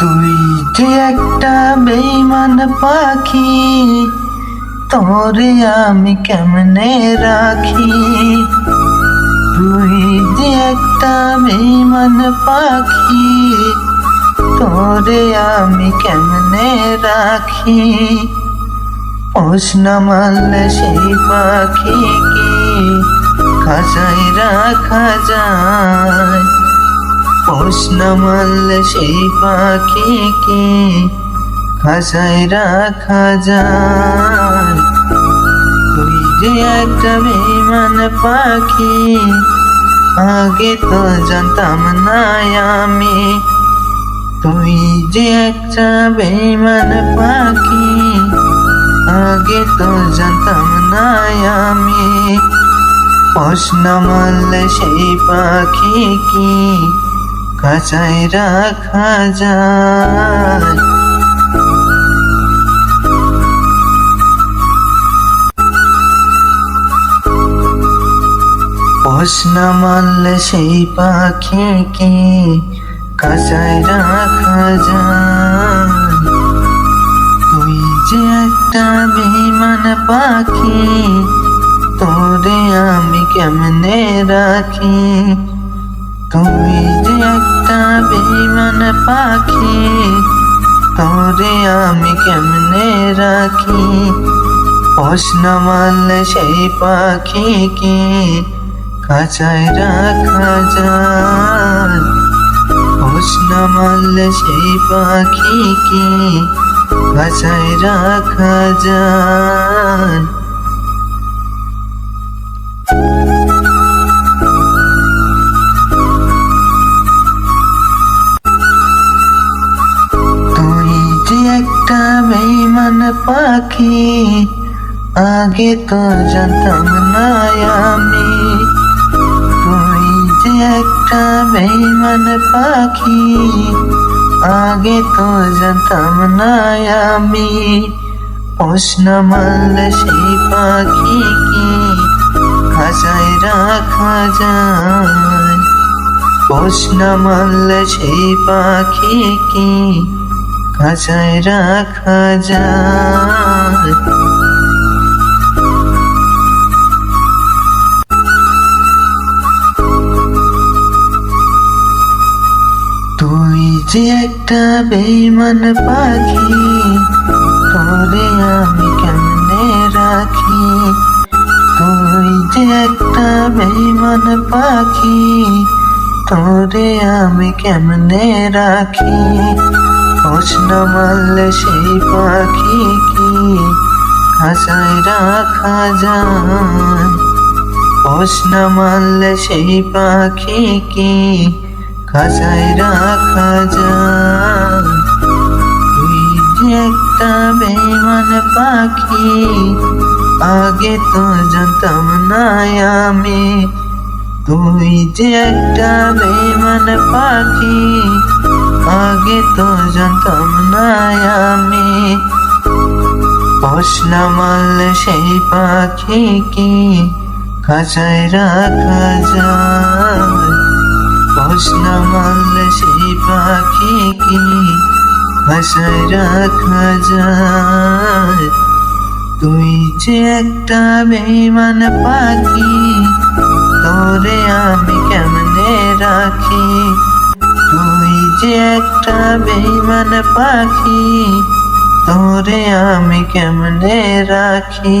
তুই যে একটা বেইমান পাখি, তোরে আমি কেমনে রাখি? তুই যে একটা বেইমান পাখি, তোরে আমি কেমনে রাখি? পোষ না মারলে সেই পাখি কি খাঁচাই রাখা যায়। পোষ না মারলে সেই পাখিকে খাঁচাই রাখা যায়। তুই যে একটা বেমান পাখি, আগে তো জানতাম না আমি। তুই যে একটা বেমান পাখি, আগে তো জানতাম না আমি। পোষ না মারলে সেই পাখি কি খাঁচায় রাখা যায়। না মারলে সেই পাখিকে খাঁচায় রাখা যায়। তুই যে একটা বেমান পাখি, তোরে আমি কেমনে রাখি? তুই যে একটা বেমান পাখি, তোরে আমি কেমনে রাখি? পোষ না মারলে সেই পাখি কি খাঁচায় রাখা যায়। পোষ না মারলে সেই পাখি কি খাঁচায় রাখা যায়। বেইমান পাখি, আগে তো জানতাম না আমি। তুই যে একটা বেইমান পাখি, আগে তো জানতাম না আমি। প্রশ্ন মারলে সেই পাখি কি খাঁচায় রাখা যায়? প্রশ্ন মারলে সেই পাখি কি খাঁচায় রাখা যায়। তুই যে একটা বেইমান পাখি, তোরে আমি কেমনে রাখি? তুই যে একটা বেইমান পাখি, তোরে আমি কেমনে রাখি? প্রশ্ন মারলে সেই পাখি কি খাঁচায় রাখা যায়? প্রশ্ন মারলে সেই পাখি কি খাঁচায় রাখা যায়? একটা বেমান পাখি, আগে তো জানতাম না আমি। তুই যে একটা বেমান পাখি আগে তো জানতাম না আমি। মারলে সেই পাখি কি? খাঁচায় রাখা যায়। মারলে সেই পাখি কি? খাঁচায় রাখা যায়। তুই যে একটা বেমান পাখি, তোরে আমি কেমনে রাখি? যে একটা বেইমান পাখি তোরে আমি কেমনে রাখি?